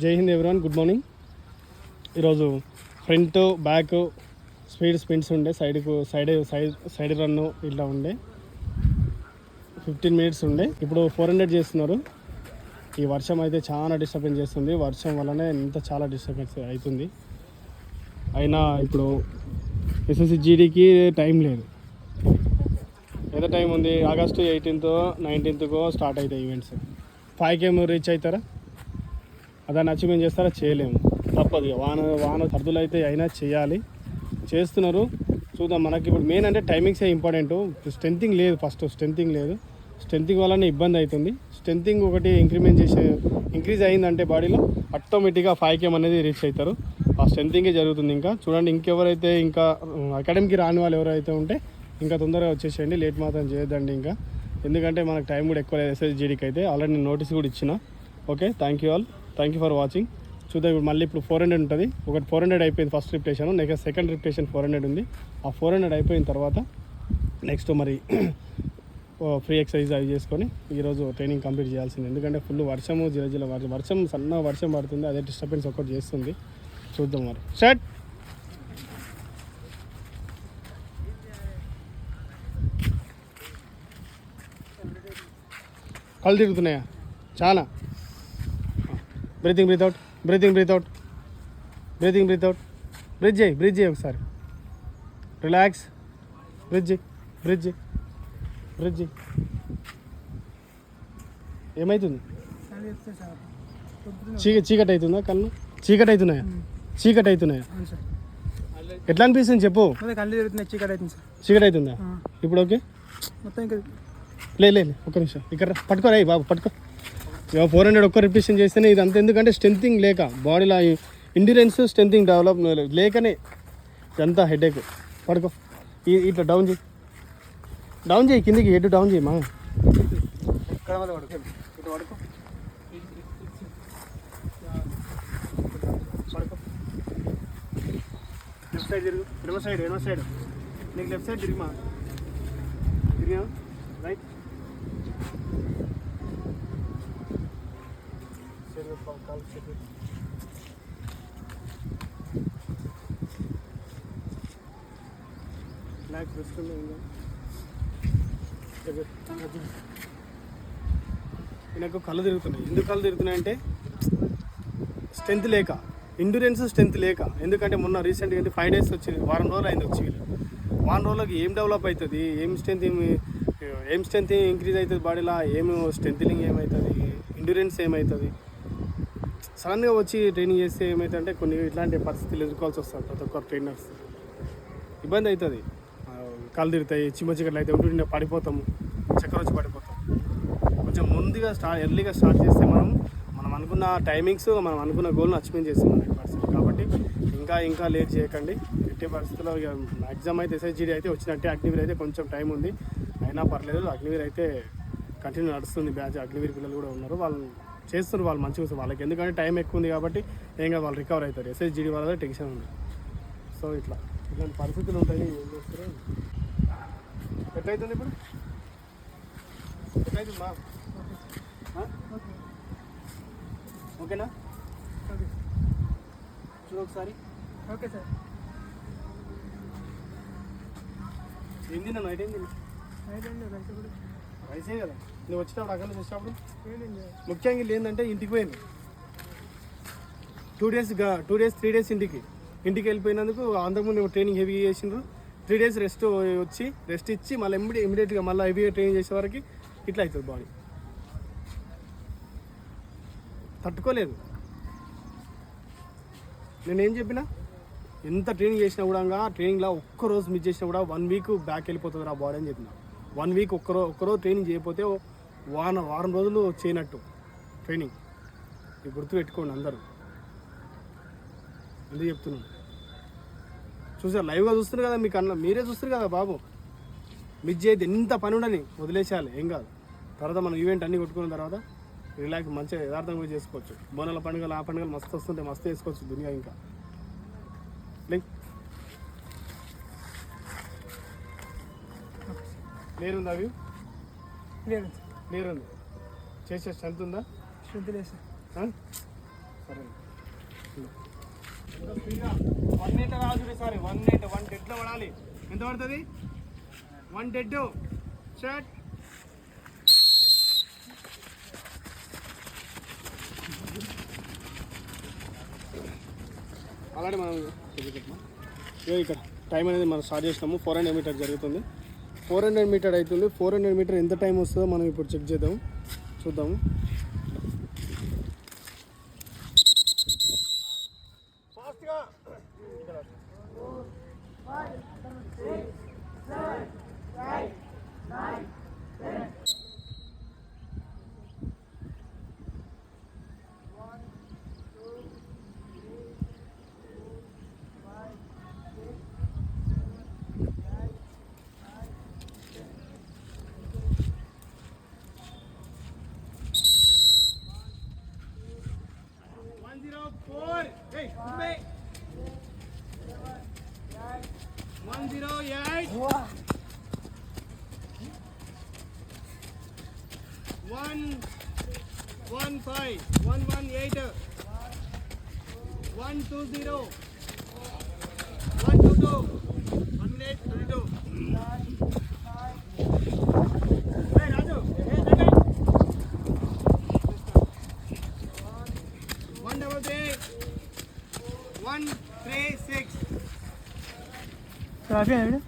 Jai Hind everyone good morning ఈరోజు front back speed spins ఉండే సైడ్కు సైడ్ సైడ్ సైడ్ రన్ ఇట్లా ఉండే. ఫిఫ్టీన్ మినిట్స్ ఉండే. ఇప్పుడు ఫోర్ హండ్రెడ్ చేస్తున్నారు. ఈ వర్షం అయితే చాలా డిస్టర్బెన్స్ చేస్తుంది. వర్షం వల్లనే ఇంత చాలా డిస్టర్బెన్స్ అవుతుంది అయినా ఇప్పుడు ఎస్ఎస్సి జీడీకి టైం లేదు. ఎంత టైం ఉంది? ఆగస్టు ఎయిటీన్త్ నైన్టీన్త్కో స్టార్ట్ అవుతాయి ఈవెంట్స్ ఫైవ్ ఏమో రీచ్ అవుతారా? దాన్ని అచీవ్మెంట్ చేస్తారా చేయలేము. తప్పదు ఇక. వాన వాన సర్దులు అయితే అయినా చేయాలి. చేస్తున్నారు. చూద్దాం మనకి ఇప్పుడు మెయిన్ అంటే టైమింగ్సే ఇంపార్టెంట్ స్ట్రెంతింగ్ లేదు ఫస్ట్ స్ట్రెంతింగ్ లేదు. స్ట్రెంతింగ్ వల్లనే ఇబ్బంది అవుతుంది. స్ట్రెంతింగ్ ఒకటి ఇంక్రిమెంట్ చేసే ఇంక్రీజ్ అయిందంటే బాడీలో ఆటోమేటిక్గా ఫైవ్ కేమ్ అనేది రీచ్ అవుతారు. ఆ స్ట్రెంతింగే జరుగుతుంది ఇంకా. చూడండి ఇంకెవరైతే ఇంకా అకాడమీకి రాని వాళ్ళు ఎవరైతే ఉంటే ఇంకా తొందరగా వచ్చేసేయండి. లేట్ మాత్రం చేయొద్దండి ఇంకా. ఎందుకంటే మనకు టైం కూడా ఎక్కువ లేదు. ఎస్ఎస్జీడీకి అయితే. ఆల్రెడీ నేను నోటీస్ కూడా ఇచ్చిన. Okay thank you all thank you for watching చూద్దాం ఇప్పుడు మళ్ళీ ఇప్పుడు ఫోర్ హండ్రెడ్ ఉంటుంది. ఒకటి ఫోర్ హండ్రెడ్ అయిపోయింది first repetition next second repetition four hundred ఉంది. ఆ ఫోర్ హండ్రెడ్ అయిపోయిన తర్వాత నెక్స్ట్ మరి ఫ్రీ ఎక్సర్సైజ్ అవి చేసుకొని ఈరోజు ట్రైనింగ్ కంప్లీట్ చేయాల్సింది. ఎందుకంటే ఫుల్ వర్షము జిల వర్షం. వర్షం సన్న వర్షం పడుతుంది. అదే డిస్టర్బెన్స్ ఒకటి చేస్తుంది. చూద్దాం మరి. షర్ట్ కళ్ళు తిరుగుతున్నాయా? చాలా. Breathing breathe out breathing breathe out breathing breathe out bridge చేయి బ్రిడ్జ్ చేయి ఒకసారి. రిలాక్స్ బ్రిడ్జ్ బ్రిడ్జ్ బ్రిడ్జ్ ఏమవుతుంది చీక చీకటి అవుతుందా కళ్ళు? చీకటి అవుతున్నాయా? చీకటి అవుతున్నాయా? ఎట్లా అనిపిస్తుంది చెప్పు. చీకటి అవుతుంది? ఇప్పుడు ఓకే? మొత్తం ఇంకా లే లే ఒక్క నిమిషం. ఇక్కడ. పట్టుకోరా బాబు పట్టుకో. ఫోర్ హండ్రెడ్ ఒక్క రిపిషన్ చేస్తేనే ఇది అంత ఎందుకంటే స్ట్రెంతింగ్ లేక బాడీలో ఇండిరెన్స్ స్ట్రెంతింగ్ డెవలప్ లేకనే ఇదంతా హెడేక్ పడుకో. ఈ- ఇట్లా డౌన్ చేయి. డౌన్ చేయి కిందికి హెడ్ డౌన్ చేయి మా. లెఫ్ట్ సైడ్ తిరుగు. ఎడమ సైడ్ ఎడమ సైడ్ నీకు లెఫ్ట్ సైడ్ తిరిగిమా తిరిగా రైట్ బ్లాక్ నాకు కళ్ళు తిరుగుతున్నాయి. ఎందుకు కళ్ళు తిరుగుతున్నాయి అంటే స్ట్రెంత్ లేక. ఇండ్యూరెన్స్ స్ట్రెంత్ లేక. ఎందుకంటే మొన్న రీసెంట్గా అంటే ఫైవ్ డేస్ వచ్చింది వారం రోజులు అయింది వచ్చి. వారం రోజులకి ఏం డెవలప్ అవుతుంది? ఏం స్ట్రెంత్ ఏం ఏం స్ట్రెంత్ ఇంక్రీజ్ అవుతుంది బాడీలో ఏం స్ట్రెంత్నింగ్ ఏమవుతుంది ఇండ్యూరెన్స్ ఏమవుతుంది సడన్గా వచ్చి ట్రైనింగ్ చేస్తే ఏమైతుందంటే కొన్ని ఇట్లాంటి పరిస్థితులు ఎదుర్కోవాల్సి వస్తుంది ప్రతి ఒక్కరు ట్రైనర్స్. ఇబ్బంది అవుతుంది. కళ్ళు తిరుగుతాయి చిమ్మ చీకట్లు అయితే ఉంటుండే పడిపోతాము చక్కెర వచ్చి పడిపోతాం కొంచెం ముందుగా స్టార్ట్ ఎర్లీగా స్టార్ట్ చేస్తే మనం మనం అనుకున్న టైమింగ్స్ మనం అనుకున్న గోల్ను అచీవ్మెంట్ చేస్తాం హండ్రెడ్ పర్సెంట్ కాబట్టి ఇంకా ఇంకా లేట్ చేయకండి. ఎట్టి పరిస్థితుల్లో ఇక మ్యాక్సిమం అయితే ఎస్ఎస్జీడీ అయితే వచ్చినట్టే అగ్నివీర్ అయితే కొంచెం టైం ఉంది. అయినా పర్లేదు అగ్నివీర్ అయితే కంటిన్యూ నడుస్తుంది. బ్యాచ్ అగ్నివీర్ పిల్లలు కూడా ఉన్నారు. వాళ్ళు చేస్తున్నారు వాళ్ళు మంచిగా వాళ్ళకి ఎందుకంటే టైం ఎక్కువ ఉంది కాబట్టి ఏం కాదు వాళ్ళు రికవర్ అవుతారు. ఎస్ఎస్జీడీ వాళ్ళ టెన్షన్ ఉంది. సో ఇట్లా. ఇట్లాంటి పరిస్థితులు ఉంటాయి ఏం చేస్తారు? ఎట్లయితుంది ఇప్పుడు? ఎట్లయితుంది మా? ఓకేనా? ఓకే చూడు ఒకసారి. Okay sir. ఏం తిన్నా నైట్ ఏం తిన్నా నైట్ వయసే కదా. నువ్వు వచ్చినప్పుడు అక్కడ నుంచి వచ్చినప్పుడు ముఖ్యంగా వీళ్ళు ఏంటంటే ఇంటికి పోయింది two days two days three days ఇంటికి. ఇంటికి వెళ్ళిపోయినందుకు అంతకుముందు ట్రైనింగ్ హెవీ చేసిండ్రు. త్రీ డేస్ రెస్ట్ వచ్చి రెస్ట్ ఇచ్చి మళ్ళీ ఇమ్మీడియట్ ఇమీడియట్గా మళ్ళీ హెవీగా ట్రైనింగ్ చేసే వరకు ఇట్లా అవుతుంది బాడీ తట్టుకోలేదు. నేనేం చెప్పినా? ఎంత ట్రైనింగ్ చేసినా కూడా ట్రైనింగ్లో ఒక్క రోజు మిస్ చేసినా కూడా వన్ వీక్ బ్యాక్ వెళ్ళిపోతుంది ఆ బాడీ అని చెప్పిన. వన్ వీక్ ఒక్కరో ఒక్కరోజు ట్రైనింగ్ చేయకపోతే వారం వారం రోజులు చేయనట్టు ట్రైనింగ్ ఇది గుర్తు పెట్టుకోండి అందరూ. ఎందుకు చెప్తున్నాను. చూసారు లైవ్గా చూస్తున్నారు కదా మీకు అన్న మీరే చూస్తారు కదా బాబు. మిస్ చేయదు ఎంత పని ఉండని వదిలేసేయాలి ఏం కాదు. తర్వాత మనం ఈవెంట్ అన్నీ కొట్టుకున్న తర్వాత రిలాక్స్ మంచిగా యథార్థం కూడా చేసుకోవచ్చు. బోనాల పండుగలు ఆ పండుగలు మస్తు వస్తుంటే మస్తు చేసుకోవచ్చు దునియా ఇంకా. లింక్ లేరుందా అవి? లేదు. లేరుంది చేసే స్ట్రెంత్ ఉందా? శుద్ధి లేదు సార్? సరే. One eight Raju sorry one eight one డెడ్లో పడాలి. ఎంత పడుతుంది? వన్ డెడ్ షర్ట్ అలాగే మనం ఇక్కడ టైం అనేది మనం స్టార్ట్ చేసినాము. ఫోర్ హండ్రెడ్ మీటర్ జరుగుతుంది. ఫోర్ హండ్రెడ్ మీటర్ అవుతుంది. ఫోర్ హండ్రెడ్ మీటర్ ఎంత టైం వస్తుందో మనం ఇప్పుడు చెక్ చేద్దాం. చూద్దాము ఫాస్ట్గా. 108. Wow. 115. 118. 120. 122. 132. one double three one three six 咋样？